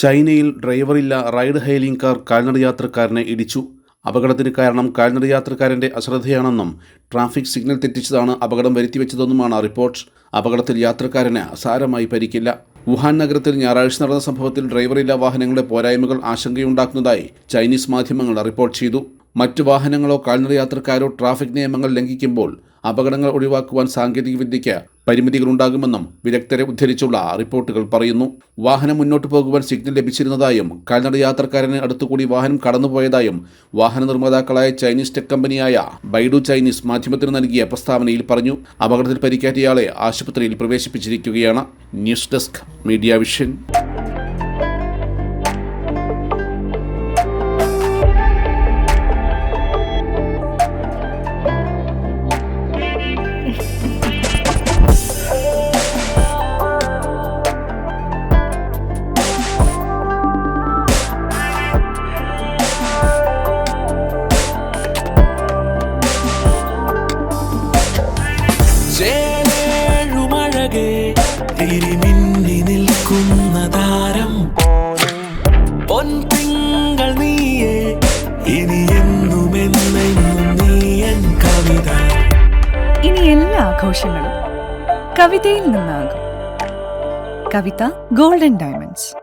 ചൈനയിൽ ഡ്രൈവറില്ല ride hailing car കാൽനട യാത്രക്കാരനെ ഇടിച്ചു. അപകടത്തിന് കാരണം കാൽനട യാത്രക്കാരന്റെ അശ്രദ്ധയാണെന്നും ട്രാഫിക് സിഗ്നൽ തെറ്റിച്ചതാണ് അപകടം വരുത്തിവെച്ചതെന്നുമാണ് റിപ്പോർട്ട്. അപകടത്തിൽ യാത്രക്കാരന് സാരമായി പരിക്കില്ല. വുഹാൻ നഗരത്തിൽ ഞായറാഴ്ച നടന്ന സംഭവത്തിൽ ഡ്രൈവറില്ല വാഹനങ്ങളുടെ പോരായ്മകൾ ആശങ്കയുണ്ടാക്കുന്നതായി ചൈനീസ് മാധ്യമങ്ങൾ റിപ്പോർട്ട് ചെയ്തു. മറ്റു വാഹനങ്ങളോ കാൽനട യാത്രക്കാരോ ട്രാഫിക് നിയമങ്ങൾ ലംഘിക്കുമ്പോൾ അപകടങ്ങൾ ഒഴിവാക്കുവാൻ സാങ്കേതികവിദ്യയ്ക്ക് പരിമിതികളുണ്ടാകുമെന്നും വിദഗ്ധരെ ഉദ്ധരിച്ചുള്ള റിപ്പോർട്ടുകൾ പറയുന്നു. വാഹനം മുന്നോട്ട് പോകുവാൻ സിഗ്നൽ ലഭിച്ചിരുന്നതായും കാൽനട യാത്രക്കാരന് അടുത്തുകൂടി വാഹനം കടന്നുപോയതായും വാഹന നിർമ്മാതാക്കളായ ചൈനീസ് ടെക് കമ്പനിയായ ബൈഡു ചൈനീസ് മാധ്യമത്തിന് നൽകിയ പ്രസ്താവനയിൽ പറഞ്ഞു. അപകടത്തിൽ പരിക്കേറ്റയാളെ ആശുപത്രിയിൽ പ്രവേശിപ്പിച്ചിരിക്കുകയാണ്. News desk media vision. തിരിമിന്നി നിൽക്കുന്ന താരം. പൊൻതിങ്കൾ നീയേ ഇനി എന്നുമെന്നെന്നും നീയൻ കവിത. ഇനി എല്ലാ ആഘോഷങ്ങളും കവിതയിൽ നിന്നാകും. Kavitha golden diamonds.